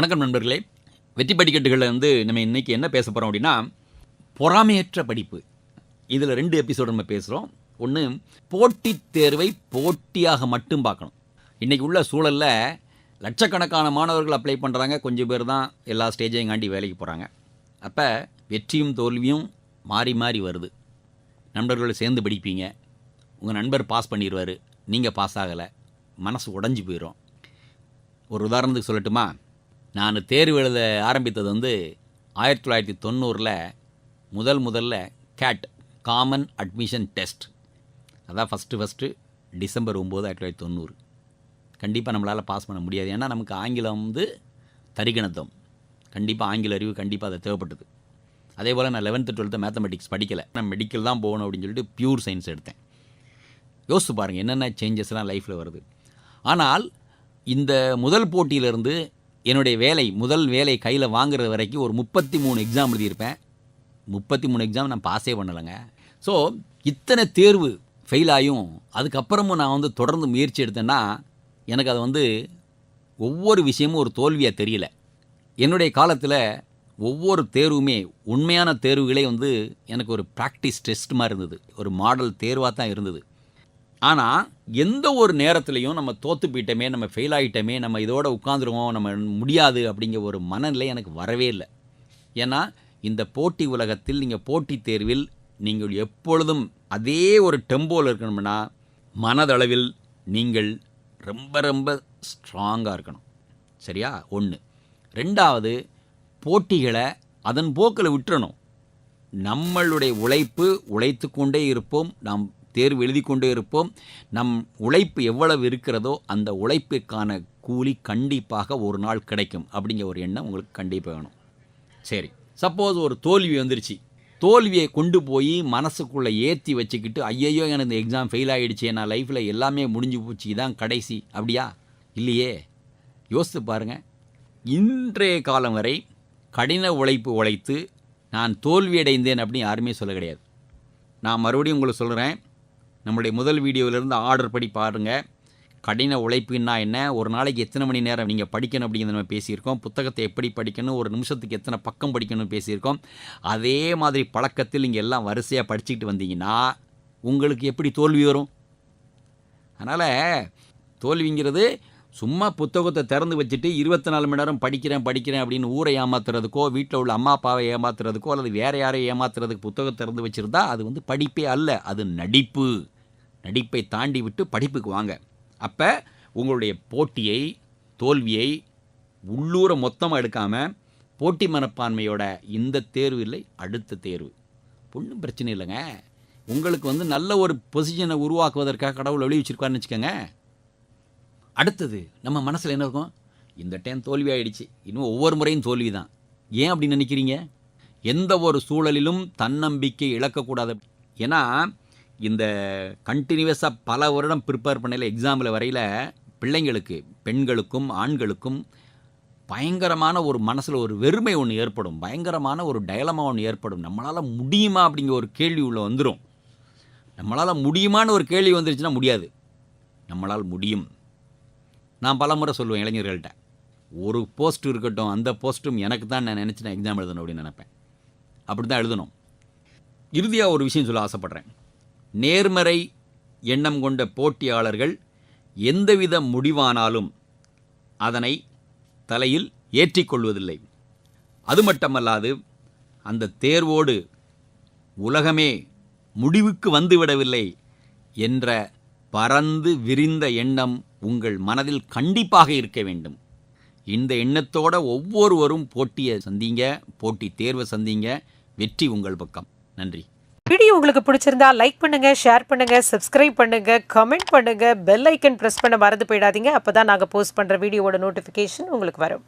வணக்கம் நண்பர்களே. வெற்றி படிக்கட்டுகளில் வந்து நம்ம இன்றைக்கி என்ன பேச போகிறோம் அப்படின்னா பொறாமையற்ற படிப்பு. இதில் ரெண்டு எபிசோடு நம்ம பேசுகிறோம் ஒன்று போட்டித் தேர்வை போட்டியாக மட்டும் பார்க்கணும். இன்றைக்கி உள்ள சூழலில் லட்சக்கணக்கான மாணவர்கள் அப்ளை பண்ணுறாங்க கொஞ்சம் பேர் தான் எல்லா ஸ்டேஜையும் காண்டி வேலைக்கு போகிறாங்க அப்போ வெற்றியும் தோல்வியும் மாறி மாறி வருது. நண்பர்களோட சேர்ந்து படிப்பீங்க. உங்கள் நண்பர் பாஸ் பண்ணிடுவார் நீங்கள் பாஸ் ஆகலை. மனசு உடஞ்சி போயிடும் ஒரு உதாரணத்துக்கு சொல்லட்டுமா? நான் தேர்வு எழுத ஆரம்பித்தது வந்து ஆயிரத்தி தொள்ளாயிரத்தி தொண்ணூறில் முதல் முதல்ல கேட் காமன் அட்மிஷன் டெஸ்ட் அதான் ஃபஸ்ட்டு ஃபஸ்ட்டு டிசம்பர் ஒம்பது ஆயிரத்தி தொள்ளாயிரத்தி தொண்ணூறு. கண்டிப்பாக நம்மளால் பாஸ் பண்ண முடியாது. ஏன்னா நமக்கு ஆங்கிலம் வந்து தரிகணத்தம் கண்டிப்பாக ஆங்கில அறிவு கண்டிப்பாக அது தேவைப்பட்டது. அதே போல் நான் லெவன்த்து டுவெல்த்து மேத்தமெட்டிக்ஸ் படிக்கலை. நான் மெடிக்கல் தான் போகணும் அப்படின்னு சொல்லிட்டு பியூர் சயின்ஸ் எடுத்தேன். யோசித்து பாருங்கள் என்னென்ன சேஞ்சஸ்லாம் லைஃப்பில் வருது. ஆனால் இந்த முதல் போட்டியிலேருந்து என்னுடைய வேலை முதல் வேலை கையில் வாங்குறது வரைக்கும் ஒரு முப்பத்தி மூணு எக்ஸாம் எழுதியிருப்பேன். முப்பத்தி மூணு எக்ஸாம் நான் பாஸே பண்ணலைங்க. ஸோ இத்தனை தேர்வு ஃபெயில் ஆகும் அதுக்கப்புறமும் நான் வந்து தொடர்ந்து முயற்சி எடுத்தேன்னா எனக்கு அது வந்து ஒவ்வொரு விஷயமும் ஒரு தோல்வியாக தெரியல. என்னுடைய காலத்தில் ஒவ்வொரு தேர்வுமே உண்மையான தேர்வுகளே வந்து எனக்கு ஒரு ப்ராக்டிஸ் டெஸ்ட் மாதிரி இருந்தது. ஒரு மாடல் தேர்வாக தான் இருந்தது. ஆனால் எந்த ஒரு நேரத்துலையும் நம்ம தோற்று போயிட்டோமே நம்ம ஃபெயில் ஆகிட்டோமே நம்ம இதோட உட்காந்துருவோம் நம்ம முடியாது அப்படிங்கிற ஒரு மனநிலை எனக்கு வரவே இல்லை. ஏன்னா இந்த போட்டி உலகத்தில் நீங்கள் போட்டித் தேர்வில் நீங்கள் எப்பொழுதும் அதே ஒரு டெம்போவில் இருக்கணும்னா மனதளவில் நீங்கள் ரொம்ப ரொம்ப ஸ்ட்ராங்காக இருக்கணும். சரியா? ஒன்று ரெண்டாவது போட்டிகளை அதன் போக்கில் விட்டுறணும். நம்மளுடைய உழைப்பு உழைத்து கொண்டே இருப்போம். நாம் தேர்வு எழுதி கொண்டே இருப்போம். நம் உழைப்பு எவ்வளவு இருக்கிறதோ அந்த உழைப்புக்கான கூலி கண்டிப்பாக ஒரு நாள் கிடைக்கும் அப்படிங்கிற ஒரு எண்ணம் உங்களுக்கு கண்டிப்பாக வேணும். சரி சப்போஸ் ஒரு தோல்வி வந்துருச்சு. தோல்வியை கொண்டு போய் மனசுக்குள்ளே ஏற்றி வச்சுக்கிட்டு ஐயையோ எனக்கு இந்த எக்ஸாம் ஃபெயில் ஆகிடுச்சு நான் லைஃப்பில் எல்லாமே முடிஞ்சு போச்சு இதான் கடைசி அப்படியா? இல்லையே. யோசித்து பாருங்கள் இன்றைய காலம் வரை கடின உழைப்பு உழைத்து நான் தோல்வியடைந்தேன் அப்படின்னு யாருமே சொல்ல கிடையாது. நான் மறுபடியும் உங்களுக்கு சொல்கிறேன் நம்மளுடைய முதல் வீடியோவிலேருந்து ஆர்டர் படி பாருங்கள் கடின உழைப்புன்னா என்ன? ஒரு நாளைக்கு எத்தனை மணி நேரம் நீங்கள் படிக்கணும் அப்படிங்கிறத நம்ம பேசியிருக்கோம். புத்தகத்தை எப்படி படிக்கணும்? ஒரு நிமிஷத்துக்கு எத்தனை பக்கம் படிக்கணும்னு பேசியிருக்கோம். அதே மாதிரி பழக்கத்தில் நீங்கள் எல்லாம் வரிசையாக படிச்சுக்கிட்டு வந்தீங்கன்னா உங்களுக்கு எப்படி தோல்வி வரும்? அதனால் தோல்விங்கிறது சும்மா புத்தகத்தை திறந்து வச்சுட்டு இருபத்தி நாலு மணி நேரம் படிக்கிறேன் படிக்கிறேன் அப்படின்னு ஊரை ஏமாத்துறதுக்கோ வீட்டில் உள்ள அம்மா அப்பாவை ஏமாத்துறதுக்கோ அல்லது வேறு யாரை ஏமாத்துறதுக்கு புத்தகம் திறந்து வச்சுருந்தா அது வந்து படிப்பே அல்ல அது நடிப்பு. நடிப்பை தாண்டி விட்டு படிப்புக்கு வாங்க. அப்போ உங்களுடைய போட்டியை தோல்வியை உள்ளூர மொத்தமாக எடுக்காமல் போட்டி மனப்பான்மையோட இந்த தேர்வு இல்லை அடுத்த தேர்வு. ஒன்றும் பிரச்சனை இல்லைங்க. உங்களுக்கு வந்து நல்ல ஒரு பொசிஷனை உருவாக்குவதற்காக கடவுள் ஒளி வச்சுருக்காருன்னு வச்சுக்கோங்க. அடுத்தது நம்ம மனசில் என்ன இருக்கும்? இந்த டைம் தோல்வி ஆகிடுச்சு இன்னும் ஒவ்வொரு முறையும் தோல்வி தான் ஏன் அப்படி நினைக்கிறீங்க? எந்த ஒரு சூழலிலும் தன்னம்பிக்கை இழக்கக்கூடாது. ஏன்னா இந்த கண்டினியூஸாக பல வருடம் ப்ரிப்பேர் பண்ணல எக்ஸாமில் வரையில் பிள்ளைங்களுக்கு பெண்களுக்கும் ஆண்களுக்கும் பயங்கரமான ஒரு மனசில் ஒரு வெறுமை ஒன்று ஏற்படும். பயங்கரமான ஒரு டயலமா ஒன்று ஏற்படும். நம்மளால் முடியுமா அப்படிங்கிற ஒரு கேள்வி உள்ளே வந்துடும் நம்மளால் முடியுமான்னு ஒரு கேள்வி வந்துருச்சுன்னா முடியாது. நம்மளால் முடியும். நான் பல முறை சொல்லுவேன் இளைஞர்கள்ட்ட. ஒரு போஸ்ட் இருக்கட்டும் அந்த போஸ்ட்டும் எனக்கு தான் நான் நினச்சி நான் எக்ஸாம் எழுதணும் அப்படின்னு நினைப்பேன். அப்படி தான் எழுதணும். இறுதியாக ஒரு விஷயம் சொல்ல ஆசைப்பட்றேன். நேர்மறை எண்ணம் கொண்ட போட்டியாளர்கள் எந்தவித முடிவானாலும் அதனை தலையில் ஏற்றிக்கொள்வதில்லை. அது மட்டுமல்லாது அந்த தேர்வோடு உலகமே முடிவுக்கு வந்துவிடவில்லை என்ற பறந்து விரிந்த எண்ணம் உங்கள் மனதில் கண்டிப்பாக இருக்க வேண்டும். இந்த எண்ணத்தோட ஒவ்வொருவரும் போட்டியை சந்திங்க போட்டி தேர்வை சந்திங்க. வெற்றி உங்கள் பக்கம். நன்றி. வீடியோ உங்களுக்கு பிடிச்சிருந்தா லைக் பண்ணுங்க ஷேர் பண்ணுங்க சப்ஸ்கிரைப் பண்ணுங்க கமெண்ட் பண்ணுங்க பெல் ஐக்கன் ப்ரெஸ் பண்ண மறந்து போயிடாதீங்க. அப்போதான் நாங்கள் போஸ்ட் பண்ணுற வீடியோவோட நோட்டிஃபிகேஷன் உங்களுக்கு வரும்.